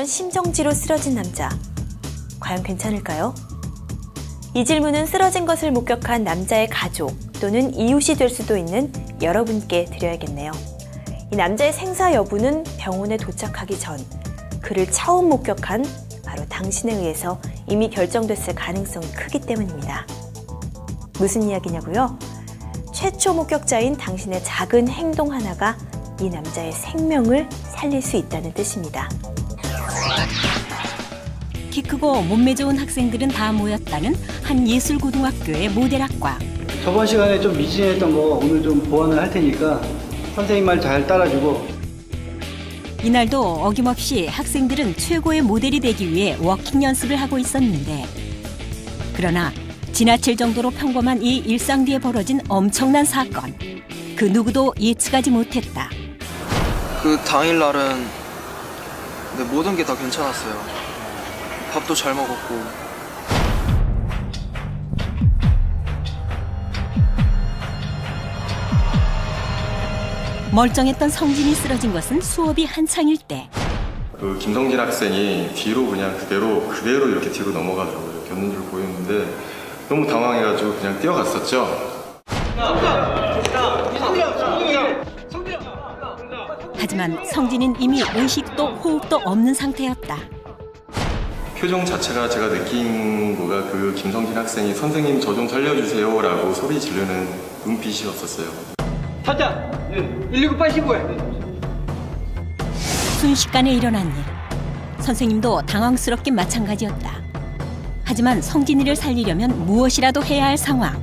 갑작스런 심정지로 쓰러진 남자. 과연 괜찮을까요? 이 질문은 쓰러진 것을 목격한 남자의 가족 또는 이웃이 될 수도 있는 여러분께 드려야겠네요. 이 남자의 생사 여부는 병원에 도착하기 전 그를 처음 목격한 바로 당신에 의해서 이미 결정됐을 가능성이 크기 때문입니다. 무슨 이야기냐고요? 최초 목격자인 당신의 작은 행동 하나가 이 남자의 생명을 살릴 수 있다는 뜻입니다. 키 크고 몸매 좋은 학생들은 다 모였다는 한 예술고등학교의 모델학과. 저번 시간에 좀 미진했던 거 오늘 좀 보완을 할 테니까 선생님 말 잘 따라주고 이날도 어김없이 학생들은 최고의 모델이 되기 위해 워킹 연습을 하고 있었는데 그러나 지나칠 정도로 평범한 이 일상 뒤에 벌어진 엄청난 사건. 그 누구도 예측하지 못했다. 그 당일 날은 네, 모든 게 다 괜찮았어요. 밥도 잘 먹었고 멀쩡했던 성진이 쓰러진 것은 수업이 한창일 때 그 김성진 학생이 뒤로 그냥 그대로 그대로 이렇게 뒤로 넘어가더라고요. 이렇게 없는 줄 보였는데 너무 당황해가지고 그냥 뛰어갔었죠. 하지만 성진은 이미 의식도 호흡도 없는 상태였다. 표정 자체가 제가 느낀 거가 그 김성진 학생이 선생님 저 좀 살려주세요 라고 소리 지르는 눈빛이었었어요. 타자 119 85에 순식간에 일어난 일. 선생님도 당황스럽긴 마찬가지였다. 하지만 성진이를 살리려면 무엇이라도 해야 할 상황.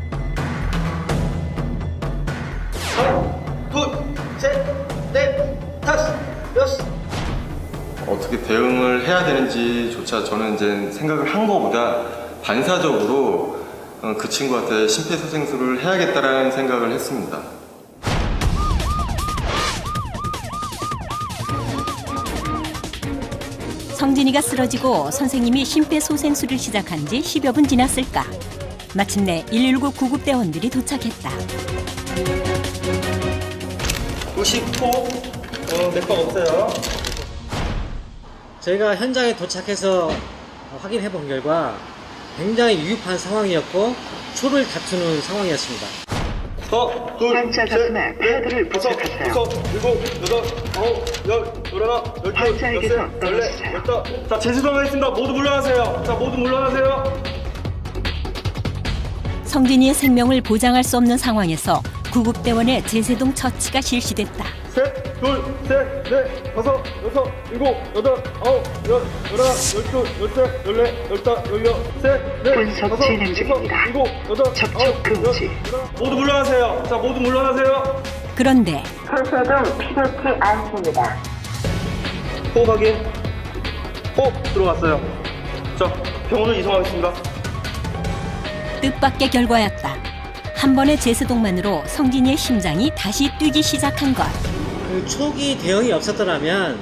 대응을 해야 되는지조차 저는 이제 생각을 한 거보다 반사적으로 어, 그 친구한테 심폐소생술을 해야겠다라는 생각을 했습니다. 성진이가 쓰러지고 선생님이 심폐소생술을 시작한 지 10여 분 지났을까. 마침내 119 구급대원들이 도착했다. 90호 어, 맥박 없어요 저희가 현장에 도착해서 확인해 본 결과 굉장히 유급한 상황이었고 초를 다투는 상황이었습니다. 환자 가슴에 패드를 부착하세요. 일곱 여덟 아홉 열 열하나 열둘 환자에게서 열셋 떨어지세요. 열넷 열다 자 재수동하겠습니다 모두 물러나세요 자 모두 물러나세요 성진이의 생명을 보장할 수 없는 상황에서 구급대원의 제세동 처치가 실시됐다. 셋 둘 셋 넷 다섯 여섯 일곱 여덟 아홉 열 열하나 열둘 열셋 열넷 열다 열여 셋 넷 분석 진행 중입니다. 일곱 여덟 접촉 아홉, 금지. 열, 열하나. 모두 물러나세요 자 모두 물러나세요 그런데 손소독 필요치 않습니다. 호흡 확인 호흡 들어왔어요 자 병원을 이송하겠습니다 뜻밖의 결과였다. 한 번의 제세동만으로 성진이의 심장이 다시 뛰기 시작한 것. 그 초기 대응이 없었더라면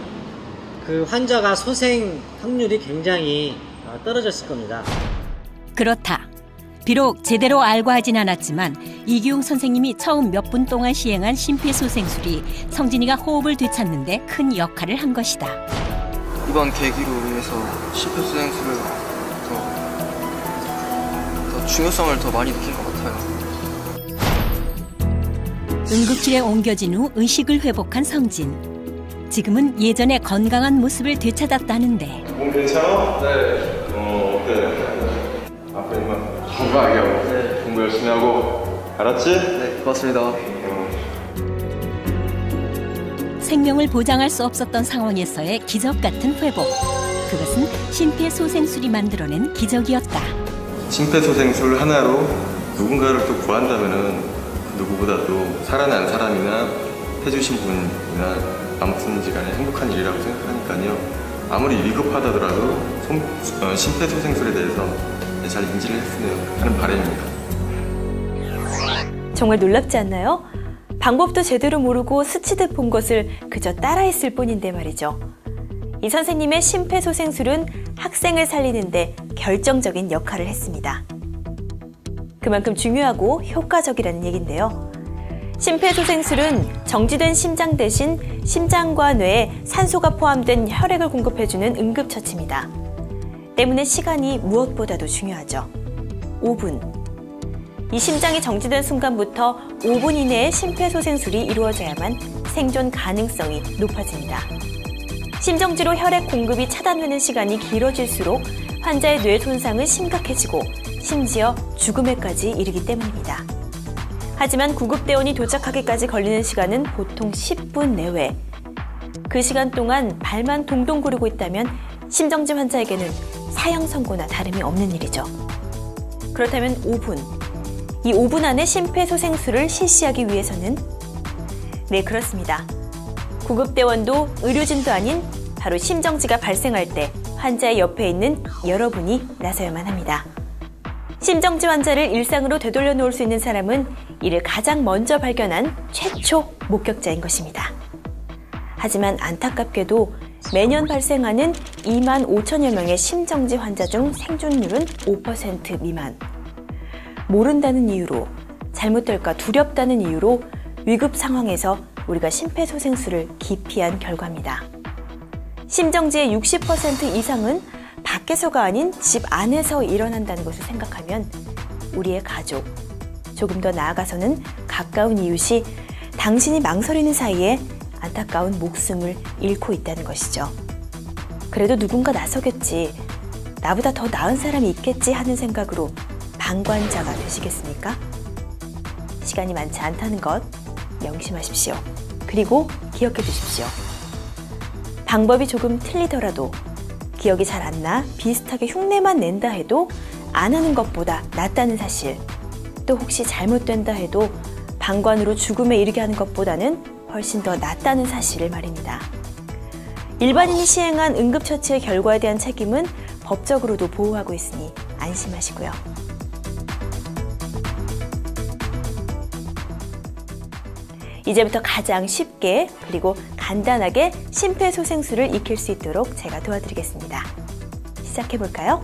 그 환자가 소생 확률이 굉장히 어, 떨어졌을 겁니다. 그렇다. 비록 제대로 알고 하진 않았지만 이기용 선생님이 처음 몇 분 동안 시행한 심폐소생술이 성진이가 호흡을 되찾는데 큰 역할을 한 것이다. 이번 계기로 인해서 심폐소생술을 더, 더 중요성을 더 많이 느낀 것 같아요. 응급실에 옮겨진 후 의식을 회복한 성진. 지금은 예전의 건강한 모습을 되찾았다는데 몸 괜찮아? 네. 어, 어때? 아프지만 건강하게 하고 네. 공부 열심히 하고 알았지? 네, 고맙습니다. 어. 생명을 보장할 수 없었던 상황에서의 기적 같은 회복. 그것은 심폐소생술이 만들어낸 기적이었다. 심폐소생술 하나로 누군가를 또 구한다면은 그 누구보다도 살아난 사람이나 해주신 분이나 아무튼지간에 행복한 일이라고 생각하니까요. 아무리 위급하다더라도 손- 어, 심폐소생술에 대해서 잘 인지를 했으면 하는 바람입니다. 정말 놀랍지 않나요? 방법도 제대로 모르고 스치듯 본 것을 그저 따라했을 뿐인데 말이죠. 이 선생님의 심폐소생술은 학생을 살리는데 결정적인 역할을 했습니다. 그만큼 중요하고 효과적이라는 얘긴데요. 심폐소생술은 정지된 심장 대신 심장과 뇌에 산소가 포함된 혈액을 공급해주는 응급처치입니다. 때문에 시간이 무엇보다도 중요하죠. 5분. 이 심장이 정지된 순간부터 5분 이내에 심폐소생술이 이루어져야만 생존 가능성이 높아집니다. 심정지로 혈액 공급이 차단되는 시간이 길어질수록 환자의 뇌 손상은 심각해지고 심지어 죽음에까지 이르기 때문입니다. 하지만 구급대원이 도착하기까지 걸리는 시간은 보통 10분 내외. 그 시간 동안 발만 동동 구르고 있다면 심정지 환자에게는 사형 선고나 다름이 없는 일이죠. 그렇다면 5분. 이 5분 안에 심폐소생술을 실시하기 위해서는 네, 그렇습니다. 구급대원도 의료진도 아닌 바로 심정지가 발생할 때 환자의 옆에 있는 여러분이 나서야만 합니다. 심정지 환자를 일상으로 되돌려 놓을 수 있는 사람은 이를 가장 먼저 발견한 최초 목격자인 것입니다. 하지만 안타깝게도 매년 발생하는 2만 5천여 명의 심정지 환자 중 생존율은 5% 미만. 모른다는 이유로, 잘못될까 두렵다는 이유로 위급 상황에서 우리가 심폐소생술을 기피한 결과입니다. 심정지의 60% 이상은 밖에서가 아닌 집 안에서 일어난다는 것을 생각하면 우리의 가족, 조금 더 나아가서는 가까운 이웃이 당신이 망설이는 사이에 안타까운 목숨을 잃고 있다는 것이죠. 그래도 누군가 나서겠지. 나보다 더 나은 사람이 있겠지 하는 생각으로 방관자가 되시겠습니까? 시간이 많지 않다는 것 명심하십시오. 그리고 기억해 두십시오. 방법이 조금 틀리더라도 기억이 잘 안 나 비슷하게 흉내만 낸다 해도 안 하는 것보다 낫다는 사실. 또 혹시 잘못된다 해도 방관으로 죽음에 이르게 하는 것보다는 훨씬 더 낫다는 사실을 말입니다. 일반인이 시행한 응급처치의 결과에 대한 책임은 법적으로도 보호하고 있으니 안심하시고요. 이제부터 가장 쉽게 그리고 간단하게 심폐소생술을 익힐 수 있도록 제가 도와드리겠습니다. 시작해 볼까요?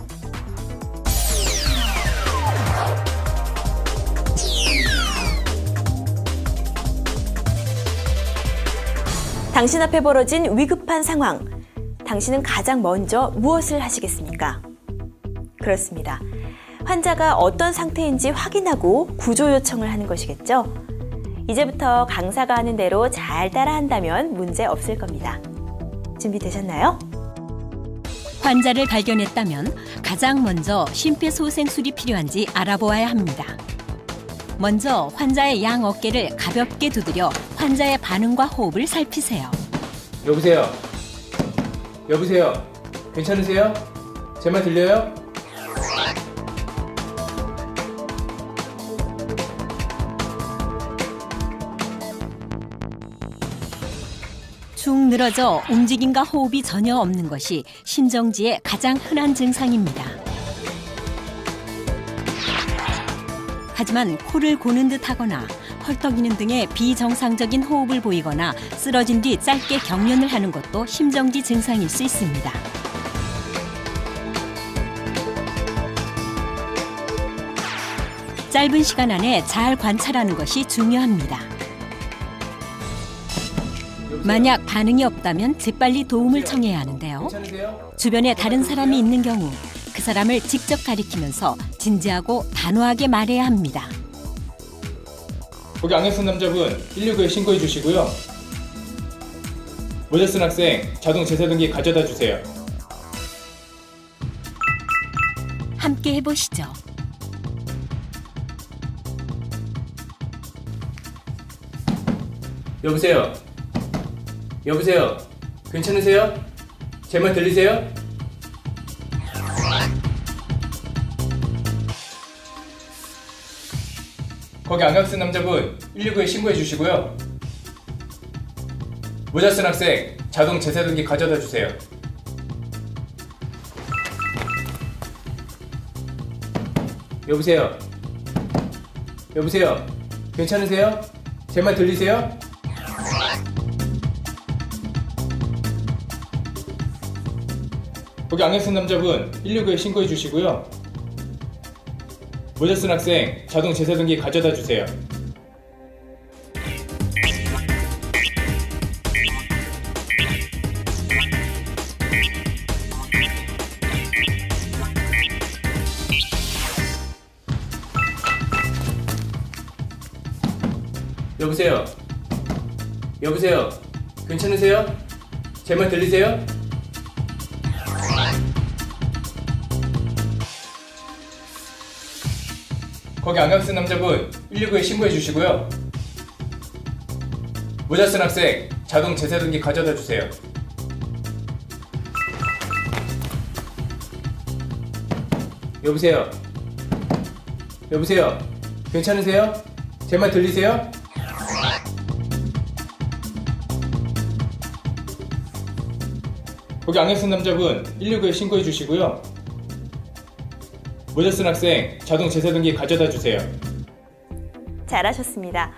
당신 앞에 벌어진 위급한 상황. 당신은 가장 먼저 무엇을 하시겠습니까? 그렇습니다. 환자가 어떤 상태인지 확인하고 구조 요청을 하는 것이겠죠. 이제부터 강사가 하는 대로 잘 따라한다면 문제 없을 겁니다. 준비되셨나요? 환자를 발견했다면 가장 먼저 심폐소생술이 필요한지 알아보아야 합니다. 먼저 환자의 양 어깨를 가볍게 두드려 환자의 반응과 호흡을 살피세요. 여보세요. 여보세요. 괜찮으세요? 제 말 들려요? 축 늘어져 움직임과 호흡이 전혀 없는 것이 심정지의 가장 흔한 증상입니다. 하지만 코를 고는 듯 하거나 헐떡이는 등의 비정상적인 호흡을 보이거나 쓰러진 뒤 짧게 경련을 하는 것도 심정지 증상일 수 있습니다. 짧은 시간 안에 잘 관찰하는 것이 중요합니다. 만약 반응이 없다면 재빨리 도움을 청해야 하는데요. 주변에 다른 사람이 있는 경우 그 사람을 직접 가리키면서 진지하고 단호하게 말해야 합니다. 거기 안경 쓴 남자분 119에 신고해 주시고요. 모자 쓴 학생 자동 제사 등기 가져다 주세요. 함께 해보시죠. 여보세요. 여보세요. 괜찮으세요? 제 말 들리세요? 거기 안경 쓴 남자분 119에 신고해 주시고요. 모자 쓴 학생 자동 제사 등기 가져다 주세요. 여보세요. 여보세요. 괜찮으세요? 제 말 들리세요? 거기 안경 쓴 남자분 169에 신고해 주시고요. 모자 쓴 학생 자동 제사 등기 가져다 주세요. 여보세요. 여보세요. 괜찮으세요? 제 말 들리세요? 거기 안경 쓴 남자분 119에 신고해 주시고요. 모자 쓴 학생 자동 제세등기 가져다 주세요. 여보세요? 여보세요? 괜찮으세요? 제 말 들리세요? 거기 안경 쓴 남자분 119에 신고해 주시고요. 모자 쓴 학생 자동 제세등기 가져다 주세요. 잘하셨습니다.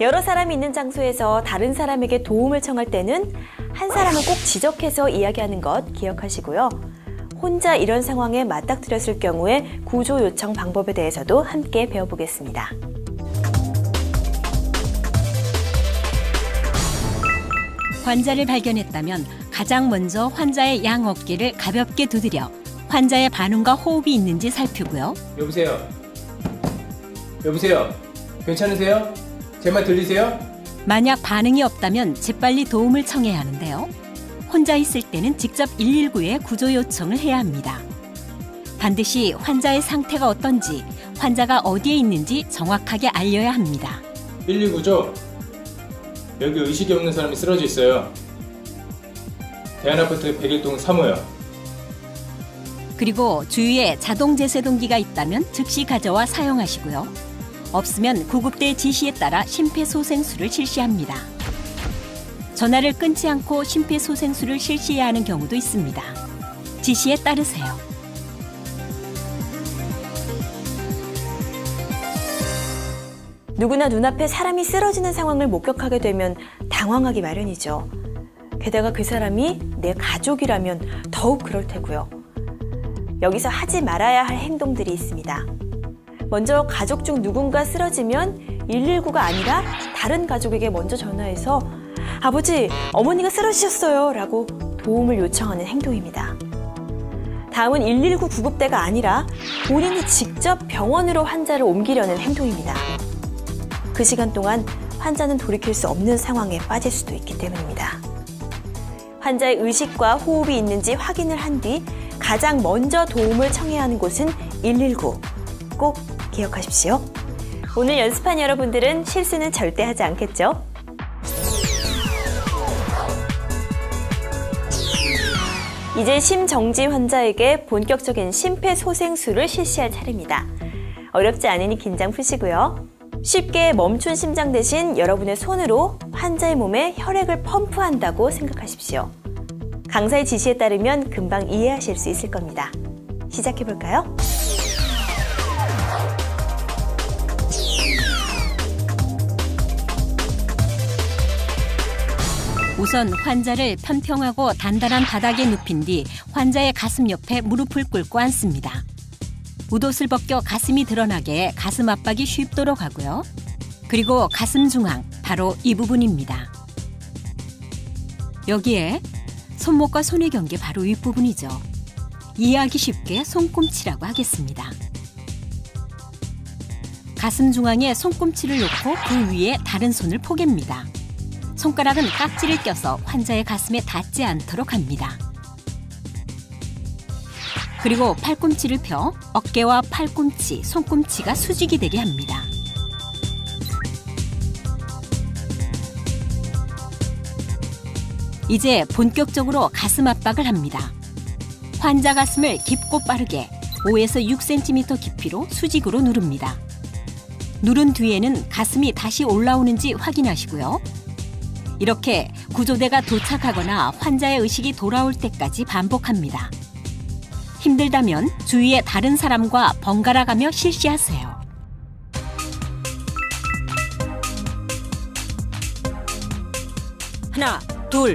여러 사람이 있는 장소에서 다른 사람에게 도움을 청할 때는 한 사람을 꼭 지적해서 이야기하는 것 기억하시고요. 혼자 이런 상황에 맞닥뜨렸을 경우에 구조 요청 방법에 대해서도 함께 배워보겠습니다. 환자를 발견했다면 가장 먼저 환자의 양 어깨를 가볍게 두드려 환자의 반응과 호흡이 있는지 살피고요. 여보세요? 여보세요? 괜찮으세요? 제 말 들리세요? 만약 반응이 없다면 재빨리 도움을 청해야 하는데요. 혼자 있을 때는 직접 119에 구조 요청을 해야 합니다. 반드시 환자의 상태가 어떤지, 환자가 어디에 있는지 정확하게 알려야 합니다. 119죠? 여기 의식이 없는 사람이 쓰러져 있어요. 대한아파트 101동 3호요. 그리고 주위에 자동 제세동기가 있다면 즉시 가져와 사용하시고요. 없으면 구급대 지시에 따라 심폐소생술을 실시합니다. 전화를 끊지 않고 심폐소생술을 실시해야 하는 경우도 있습니다. 지시에 따르세요. 누구나 눈앞에 사람이 쓰러지는 상황을 목격하게 되면 당황하기 마련이죠. 게다가 그 사람이 내 가족이라면 더욱 그럴 테고요. 여기서 하지 말아야 할 행동들이 있습니다. 먼저 가족 중 누군가 쓰러지면 119가 아니라 다른 가족에게 먼저 전화해서 아버지, 어머니가 쓰러지셨어요 라고 도움을 요청하는 행동입니다. 다음은 119 구급대가 아니라 본인이 직접 병원으로 환자를 옮기려는 행동입니다. 그 시간 동안 환자는 돌이킬 수 없는 상황에 빠질 수도 있기 때문입니다. 환자의 의식과 호흡이 있는지 확인을 한 뒤 가장 먼저 도움을 청해야 하는 곳은 119. 꼭 기억하십시오. 오늘 연습한 여러분들은 실수는 절대 하지 않겠죠? 이제 심정지 환자에게 본격적인 심폐소생술을 실시할 차례입니다. 어렵지 않으니 긴장 푸시고요. 쉽게 멈춘 심장 대신 여러분의 손으로 환자의 몸에 혈액을 펌프한다고 생각하십시오. 강사의 지시에 따르면 금방 이해하실 수 있을 겁니다. 시작해 볼까요? 우선 환자를 편평하고 단단한 바닥에 눕힌 뒤 환자의 가슴 옆에 무릎을 꿇고 앉습니다. 웃옷을 벗겨 가슴이 드러나게 가슴 압박이 쉽도록 하고요. 그리고 가슴 중앙, 바로 이 부분입니다. 여기에 손목과 손의 경계 바로 윗부분이죠. 이해하기 쉽게 손꿈치라고 하겠습니다. 가슴 중앙에 손꿈치를 놓고 그 위에 다른 손을 포갭니다. 손가락은 깍지를 껴서 환자의 가슴에 닿지 않도록 합니다. 그리고 팔꿈치를 펴 어깨와 팔꿈치, 손꿈치가 수직이 되게 합니다. 이제 본격적으로 가슴 압박을 합니다. 환자 가슴을 깊고 빠르게 5에서 6cm 깊이로 수직으로 누릅니다. 누른 뒤에는 가슴이 다시 올라오는지 확인하시고요. 이렇게 구조대가 도착하거나 환자의 의식이 돌아올 때까지 반복합니다. 힘들다면 주위의 다른 사람과 번갈아 가며 실시하세요. 하나, 둘,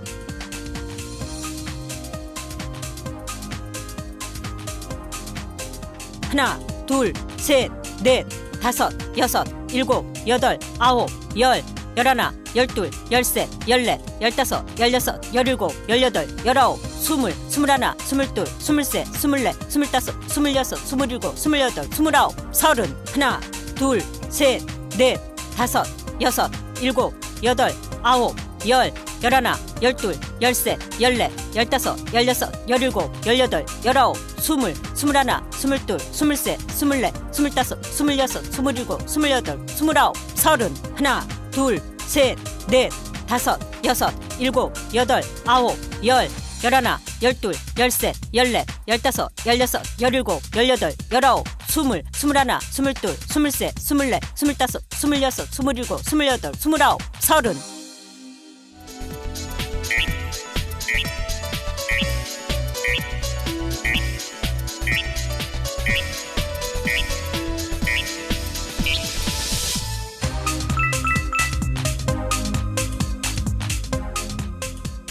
하나, 둘, 셋, 넷, 다섯, 여섯, 일곱, 여덟, 아홉, 열, 열하나, 열둘, 열셋, 열넷, 열다섯, 열여섯, 열일곱, 열여덟, 열아홉, 스물, 스물하나, 스물둘, 스물셋, 스물넷, 스물다섯, 스물여섯, 스물일곱, 스물여덟, 스물아홉, 서른, 하나, 둘, 셋, 넷, 다섯, 여섯, 일곱, 여덟, 아홉, 열, 열하나, 열둘, 열셋, 열넷, 열다섯, 열여섯, 열일곱, 열여덟, 열아홉, 스물, 스물하나, 스물둘, 스물셋, 스물넷, 스물다섯, 스물여섯, 스물일곱, 스물여덟, 스물아홉, 서른, 하나, 둘, 셋, 넷, 다섯, 여섯, 일곱, 여덟, 아홉, 열, 열하나, 열둘, 열셋, 열넷, 열다섯, 열여섯, 열일곱, 열여덟, 열아홉, 스물, 스물하나, 스물둘, 스물셋, 스물넷, 스물다섯, 스물여섯, 스물일곱, 스물여덟, 스물아홉, 서른.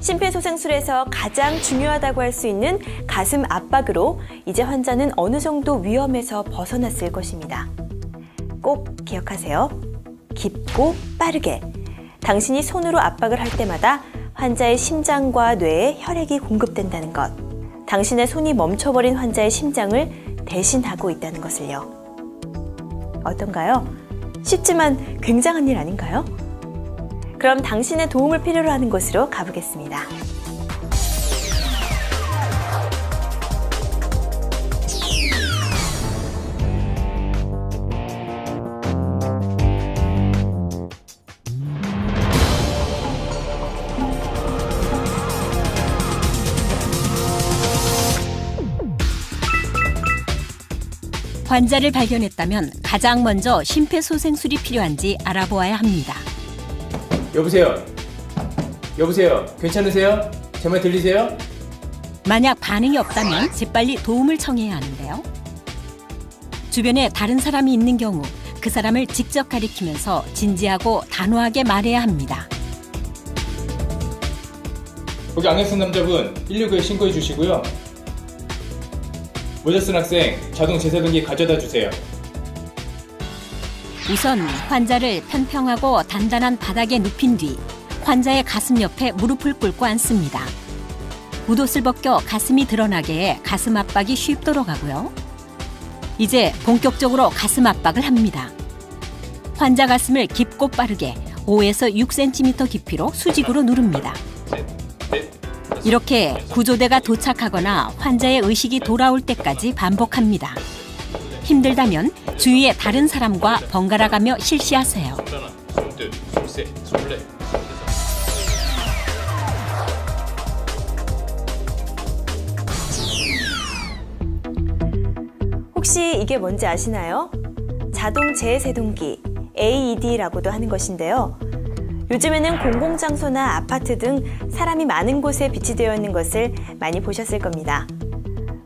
심폐소생술에서 가장 중요하다고 할 수 있는 가슴 압박으로 이제 환자는 어느 정도 위험에서 벗어났을 것입니다. 꼭 기억하세요. 깊고 빠르게. 당신이 손으로 압박을 할 때마다 환자의 심장과 뇌에 혈액이 공급된다는 것. 당신의 손이 멈춰버린 환자의 심장을 대신하고 있다는 것을요. 어떤가요? 쉽지만 굉장한 일 아닌가요? 그럼 당신의 도움을 필요로 하는 곳으로 가보겠습니다. 환자를 발견했다면 가장 먼저 심폐소생술이 필요한지 알아보아야 합니다. 여보세요. 여보세요. 괜찮으세요? 제 말 들리세요? 만약 반응이 없다면 재빨리 도움을 청해야 하는데요. 주변에 다른 사람이 있는 경우 그 사람을 직접 가리키면서 진지하고 단호하게 말해야 합니다. 거기 안경 쓴 남자분 119에 신고해 주시고요. 모자 쓴 학생 자동 제사 등기 가져다 주세요. 우선 환자를 편평하고 단단한 바닥에 눕힌 뒤 환자의 가슴 옆에 무릎을 꿇고 앉습니다. 웃옷을 벗겨 가슴이 드러나게 해 가슴 압박이 쉽도록 하고요. 이제 본격적으로 가슴 압박을 합니다. 환자 가슴을 깊고 빠르게 5에서 6cm 깊이로 수직으로 누릅니다. 이렇게 구조대가 도착하거나 환자의 의식이 돌아올 때까지 반복합니다. 힘들다면 주위의 다른 사람과 번갈아 가며 실시하세요. 혹시 이게 뭔지 아시나요? 자동 재세동기 AED라고도 하는 것인데요. 요즘에는 공공장소나 아파트 등 사람이 많은 곳에 비치되어 있는 것을 많이 보셨을 겁니다.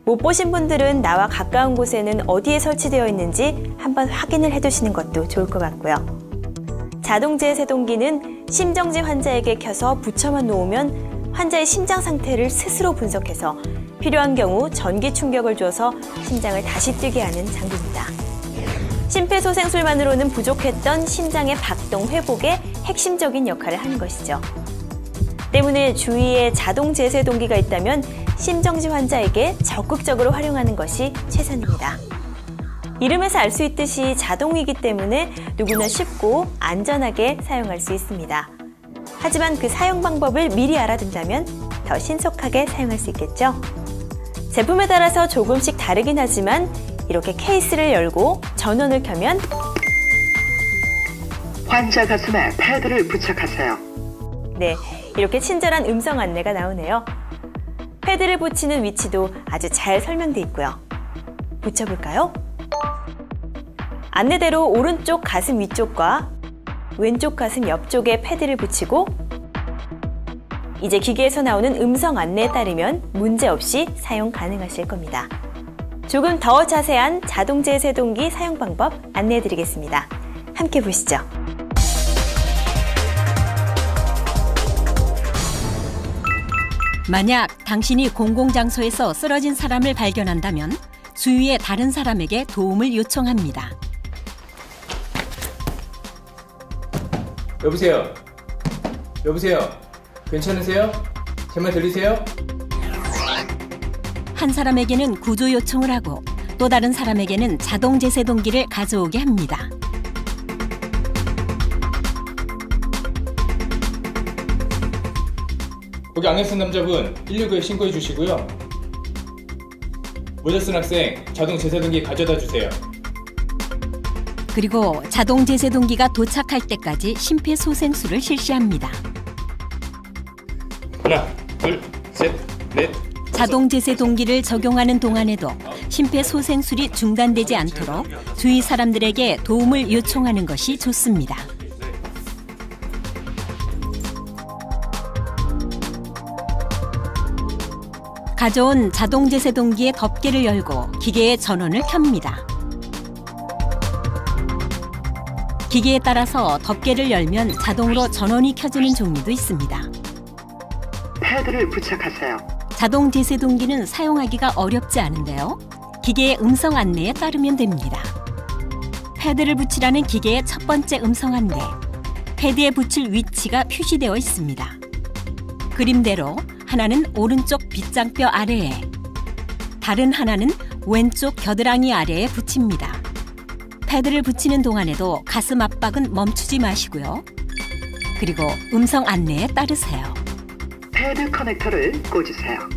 못 보신 분들은 나와 가까운 곳에는 어디에 설치되어 있는지 한번 확인을 해두시는 것도 좋을 것 같고요. 자동제 세동기는 심정지 환자에게 켜서 붙여만 놓으면 환자의 심장 상태를 스스로 분석해서 필요한 경우 전기 충격을 줘서 심장을 다시 뛰게 하는 장비입니다. 심폐소생술만으로는 부족했던 심장의 박동 회복에 핵심적인 역할을 하는 것이죠. 때문에 주위에 자동 제세 동기가 있다면 심정지 환자에게 적극적으로 활용하는 것이 최선입니다. 이름에서 알 수 있듯이 자동이기 때문에 누구나 쉽고 안전하게 사용할 수 있습니다. 하지만 그 사용 방법을 미리 알아둔다면 더 신속하게 사용할 수 있겠죠? 제품에 따라서 조금씩 다르긴 하지만 이렇게 케이스를 열고 전원을 켜면 환자 가슴에 패드를 부착하세요. 네, 이렇게 친절한 음성 안내가 나오네요. 패드를 붙이는 위치도 아주 잘 설명돼 있고요. 붙여볼까요? 안내대로 오른쪽 가슴 위쪽과 왼쪽 가슴 옆쪽에 패드를 붙이고 이제 기계에서 나오는 음성 안내에 따르면 문제없이 사용 가능하실 겁니다. 조금 더 자세한 자동제 세동기 사용 방법 안내해 드리겠습니다. 함께 보시죠. 만약 당신이 공공장소에서 쓰러진 사람을 발견한다면 주위의 다른 사람에게 도움을 요청합니다. 여보세요. 여보세요. 괜찮으세요? 제 말 들리세요? 한 사람에게는 구조 요청을 하고 또 다른 사람에게는 자동 제세 동기를 가져오게 합니다. 거기 안경 쓴 남자분 119에 신고해 주시고요. 모자 쓴 학생 자동 제세등기 가져다 주세요. 그리고 자동 제세동기가 도착할 때까지 심폐소생술을 실시합니다. 하나, 둘, 셋, 넷. 자동 제세동기를 적용하는 동안에도 심폐소생술이 중단되지 않도록 주위 사람들에게 도움을 요청하는 것이 좋습니다. 가져온 자동 제세동기의 덮개를 열고 기계의 전원을 켭니다. 기계에 따라서 덮개를 열면 자동으로 전원이 켜지는 종류도 있습니다. 패드를 부착하세요. 자동 제세동기는 사용하기가 어렵지 않은데요. 기계의 음성 안내에 따르면 됩니다. 패드를 붙이라는 기계의 첫 번째 음성 안내. 패드에 붙일 위치가 표시되어 있습니다. 그림대로 하나는 오른쪽 빗장뼈 아래에, 다른 하나는 왼쪽 겨드랑이 아래에 붙입니다. 패드를 붙이는 동안에도 가슴 압박은 멈추지 마시고요. 그리고 음성 안내에 따르세요. 패드 커넥터를 꽂으세요.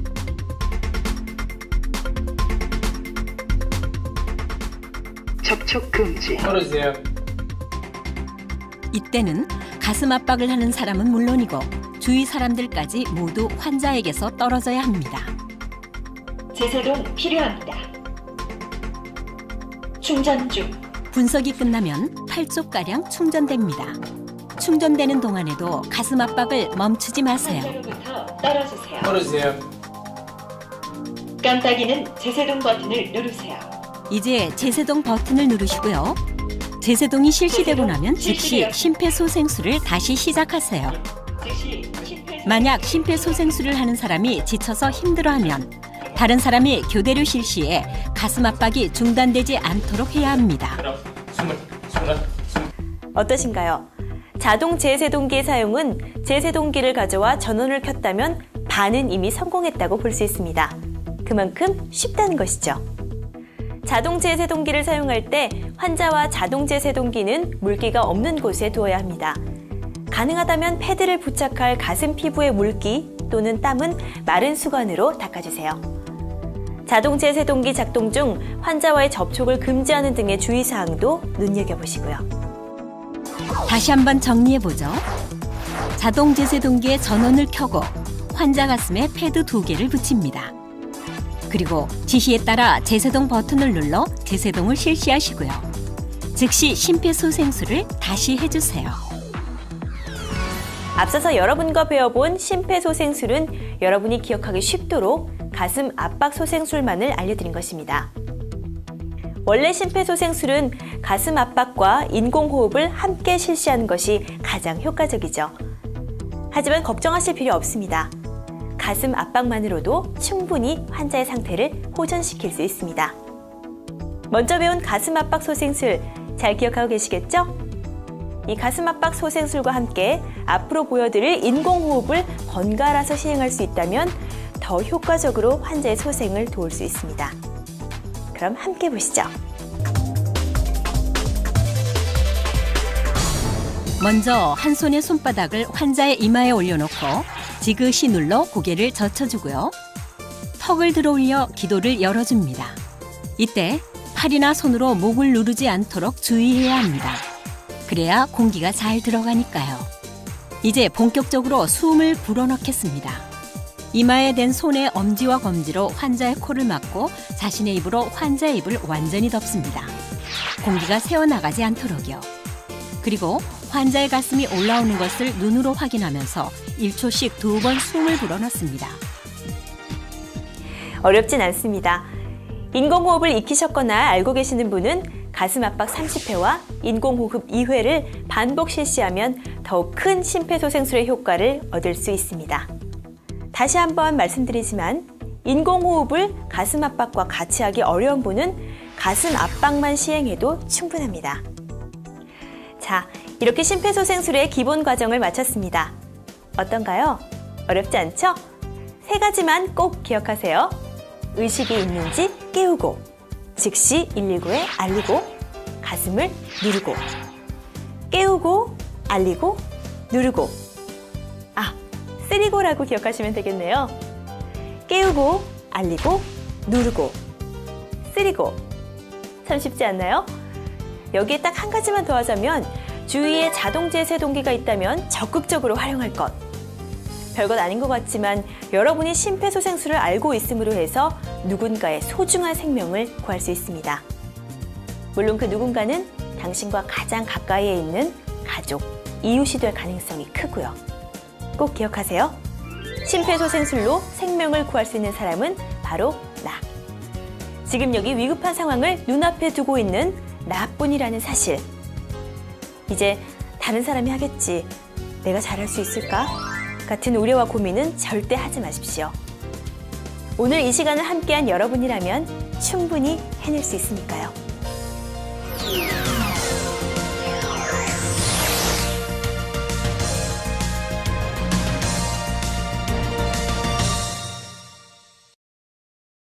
접촉 금지. 떨어지세요. 이때는 가슴 압박을 하는 사람은 물론이고 주위 사람들까지 모두 환자에게서 떨어져야 합니다. 제세동 필요합니다. 충전 중. 분석이 끝나면 8쪽가량 충전됩니다. 충전되는 동안에도 가슴 압박을 멈추지 마세요. 환자로부터 떨어지세요. 떨어지세요. 깜빡이는 제세동 버튼을 누르세요. 이제 제세동 버튼을 누르시고요. 제세동이 실시되고 나면 즉시 심폐소생술을 다시 시작하세요. 즉시 만약 심폐소생술을 하는 사람이 지쳐서 힘들어하면 다른 사람이 교대로 실시해 가슴 압박이 중단되지 않도록 해야 합니다. 어떠신가요? 자동 제세동기의 사용은 제세동기를 가져와 전원을 켰다면 반은 이미 성공했다고 볼 수 있습니다. 그만큼 쉽다는 것이죠. 자동 제세동기를 사용할 때 환자와 자동 제세동기는 물기가 없는 곳에 두어야 합니다. 가능하다면 패드를 부착할 가슴 피부의 물기 또는 땀은 마른 수건으로 닦아주세요. 자동 제세동기 작동 중 환자와의 접촉을 금지하는 등의 주의사항도 눈여겨보시고요. 다시 한번 정리해 보죠. 자동 제 세동기에 전원을 켜고 환자 가슴에 패드 두 개를 붙입니다. 그리고 지시에 따라 제세동 버튼을 눌러 제세동을 실시하시고요. 즉시 심폐소생술을 다시 해주세요. 앞서서 여러분과 배워본 심폐소생술은 여러분이 기억하기 쉽도록 가슴 압박 소생술만을 알려드린 것입니다. 원래 심폐소생술은 가슴 압박과 인공호흡을 함께 실시하는 것이 가장 효과적이죠. 하지만 걱정하실 필요 없습니다. 가슴 압박만으로도 충분히 환자의 상태를 호전시킬 수 있습니다. 먼저 배운 가슴 압박 소생술 잘 기억하고 계시겠죠? 이 가슴 압박 소생술과 함께 앞으로 보여드릴 인공호흡을 번갈아서 시행할 수 있다면 더 효과적으로 환자의 소생을 도울 수 있습니다. 그럼 함께 보시죠. 먼저 한 손의 손바닥을 환자의 이마에 올려놓고 지그시 눌러 고개를 젖혀주고요. 턱을 들어올려 기도를 열어줍니다. 이때 팔이나 손으로 목을 누르지 않도록 주의해야 합니다. 그래야 공기가 잘 들어가니까요. 이제 본격적으로 숨을 불어넣겠습니다. 이마에 댄 손의 엄지와 검지로 환자의 코를 막고 자신의 입으로 환자의 입을 완전히 덮습니다. 공기가 새어나가지 않도록요. 그리고 환자의 가슴이 올라오는 것을 눈으로 확인하면서 1초씩 두 번 숨을 불어넣습니다. 어렵진 않습니다. 인공호흡을 익히셨거나 알고 계시는 분은 가슴 압박 30회와 인공호흡 2회를 반복 실시하면 더욱 큰 심폐소생술의 효과를 얻을 수 있습니다. 다시 한번 말씀드리지만 인공호흡을 가슴 압박과 같이 하기 어려운 분은 가슴 압박만 시행해도 충분합니다. 자, 이렇게 심폐소생술의 기본 과정을 마쳤습니다. 어떤가요? 어렵지 않죠? 세 가지만 꼭 기억하세요. 의식이 있는지 깨우고, 즉시 119에 알리고, 가슴을 누르고, 깨우고, 알리고, 누르고. 아, 쓰리고라고 기억하시면 되겠네요. 깨우고, 알리고, 누르고, 쓰리고. 참 쉽지 않나요? 여기에 딱 한 가지만 더 하자면 주위에 자동 제 세동기가 있다면 적극적으로 활용할 것. 별것 아닌 것 같지만 여러분이 심폐소생술을 알고 있음으로 해서 누군가의 소중한 생명을 구할 수 있습니다. 물론 그 누군가는 당신과 가장 가까이에 있는 가족, 이웃이 될 가능성이 크고요. 꼭 기억하세요. 심폐소생술로 생명을 구할 수 있는 사람은 바로 나. 지금 여기 위급한 상황을 눈앞에 두고 있는 나뿐이라는 사실. 이제 다른 사람이 하겠지. 내가 잘할 수 있을까? 같은 우려와 고민은 절대 하지 마십시오. 오늘 이 시간을 함께한 여러분이라면 충분히 해낼 수 있으니까요.